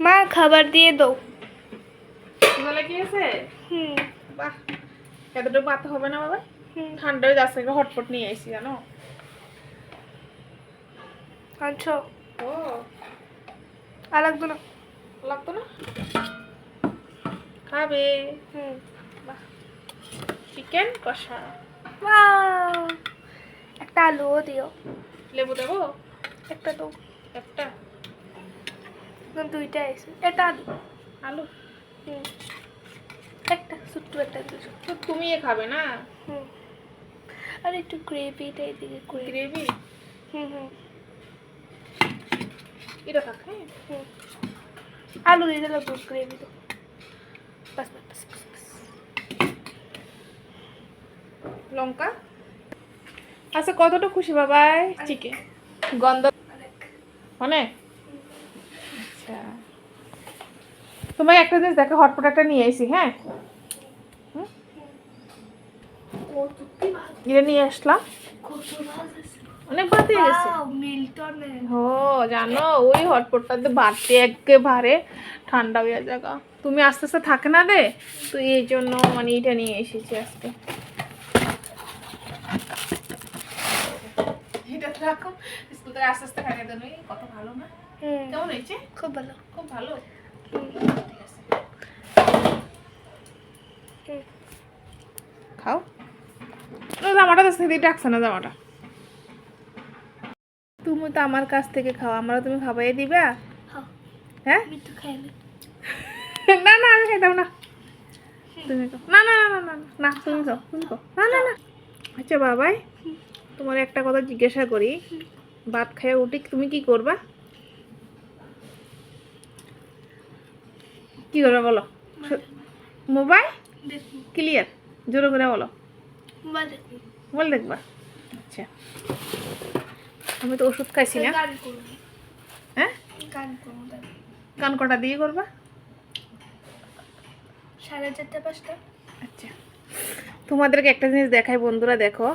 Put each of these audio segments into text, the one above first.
মা খাবার দিয়ে দাও। খিদা লেগেছে হুম। বাহ এতটুকু পাতে হবে না বাবা। হুম। ঠান্ডা হয়ে যাচ্ছে হটপট নিয়ে এসেছি জানো? আচ্ছা। ও। আর লাগতো না। লাগতো না? খাবে। হুম। বাহ চিকেন কষা। একটা আলুও দিও। লেবু দেবো? একটা তো একটা? দুইটা এসে এটা আলু। আলু? হুম। একটা ছোট্ট একটা তো তুমি খাবে না? হুম। আর একটু গ্রেভিটা এদিকে করে গ্রেভি হুম হুম। এটা থাক হ্যাঁ? হুম। আলু দিয়ে দিলে দুধ গ্রেভি তো। বাস বাস বাস লঙ্কা? আচ্ছা কতটা খুশি বাবাই? চিকেন গন্ধ অনেক? আচ্ছা। তোমায় একটা জিনিস দেখো হটপট একটা নিয়ে এসি হ্যাঁ? এটা নিয়ে আসলাম। অনেক হয়ে গেছে। ও জানো ওই হটপটটাতে বাড়তে একেবারে। ঠান্ডা হয়ে জায়গা তুমি আস্তে আস্তে থাকে না দে তো এই জন্য মানে এটা নিয়ে এসেছি আজকে। এটা রাখো স্কুল থেকে আস্তে আস্তে খাইয়ে দেবে কত ভালো না। কেমন হয়েছে? খুব ভালো। খুব ভালো? খাও। জামাটা তো সেদিকে ডাকছে না জামাটা। তুমি তো আমার কাছ থেকে খাও আমরা তুমি খাবাই দিবা? হ্যাঁ। হ্যাঁ? না। না আমি খাইতাম না। তুমি না না না না না তুমি খাও তুমি খাও। না না না। আচ্ছা বাবাই তোমার একটা কথা জিজ্ঞাসা করি। ভাত খাইয়ে উঠি তুমি কি করবা? কি করবে বলো? মোবাইল। ক্লিয়ার? জোরে করে বলো। মোবাইল বল দেখবা? আচ্ছা। আমি তো ওষুধ খাইছি না। হ্যাঁ? গান কটা দিয়ে করবা? সাড়ে চারটে পাঁচটা। আচ্ছা। তোমাদেরকে একটা জিনিস দেখাই বন্ধুরা দেখো।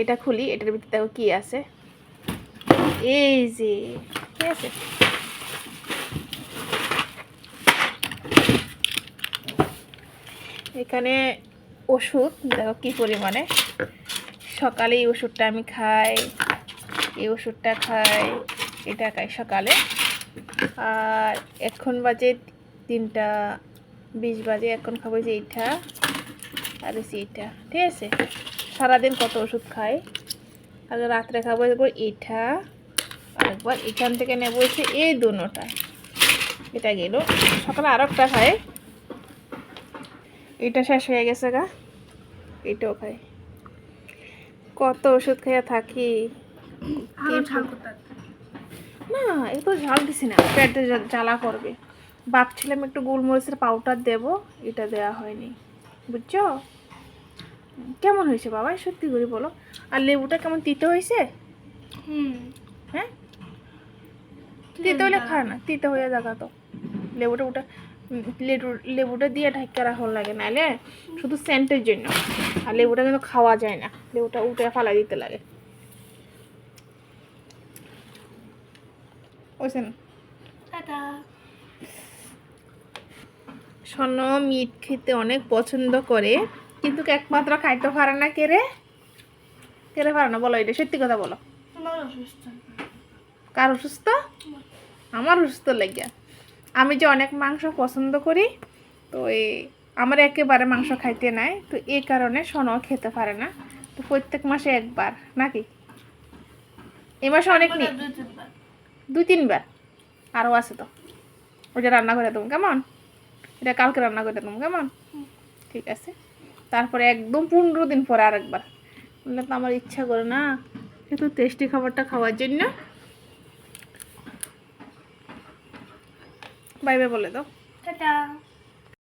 এটা খুলি এটার ভিতরে দেখো কি আছে। এই যে ঠিক আছে? এখানে ওষুধ, দেখো কী পরিমাণে। সকালে এই ওষুধটা আমি খাই, এই ওষুধটা খাই, এটা খাই সকালে। আর এখন বাজে তিনটা, বিশ বাজে, এখন খাব যে এইটা, আর হচ্ছে এইটা, ঠিক আছে? সারাদিন কত ওষুধ খাই? আর রাত্রে খাব একবার এইটা আর একবার এখান থেকে নেব এই দুটা এটা গেল। সকালে আর একটা খাই। এটা শেষ হয়ে গেছে গা। এটাও খাই কত ওষুধ খাইয়া থাকি। না এ তো ঝাল দিছি না। পেটে জ্বালা করবে। ভাবছিলাম একটু গোলমরিচের পাউডার দেব এটা দেওয়া হয়নি। বুঝছ? কেমন হয়েছে বাবা? সত্যি করে বলো। আর লেবুটা কেমন তিতে হয়েছে? হুম। হ্যাঁ? তিতে হলে খায় না তিতে হয়ে জায়গা তো। লেবুটা ওটা উম, লেবু- লেবুটা দিয়ে ঢাকা রাখা লাগে নাহলে শুধু সেন্টের জন্য। আর লেবুটা কিন্তু খাওয়া যায় না লেবুটা উঠে ফালা দিতে লাগে। স্বর্ণ মিট খেতে অনেক পছন্দ করে কিন্তু একমাত্র খাইতে পারে না কে রে? কে রে পারে না? বলো এটা সত্যি কথা বলো। কার অসুস্থ? আমার অসুস্থ লাগিয়া আমি যে অনেক মাংস পছন্দ করি তো এই আমার একেবারে মাংস খাইতে নাই তো এই কারণে সোনাও খেতে পারে না। তো প্রত্যেক মাসে একবার নাকি? এ মাসে অনেক নেই দুই তিনবার। আরও আছে তো। ওটা রান্না করে দেবো কেমন? এটা কালকে রান্না করে দেবো কেমন? ঠিক আছে। তারপরে একদম পনেরো দিন পরে আরেকবার। বললে তো আমার ইচ্ছা করে না একটু টেস্টি খাবারটা খাওয়ার জন্য। বাই বাই বলে দাও। টাটা।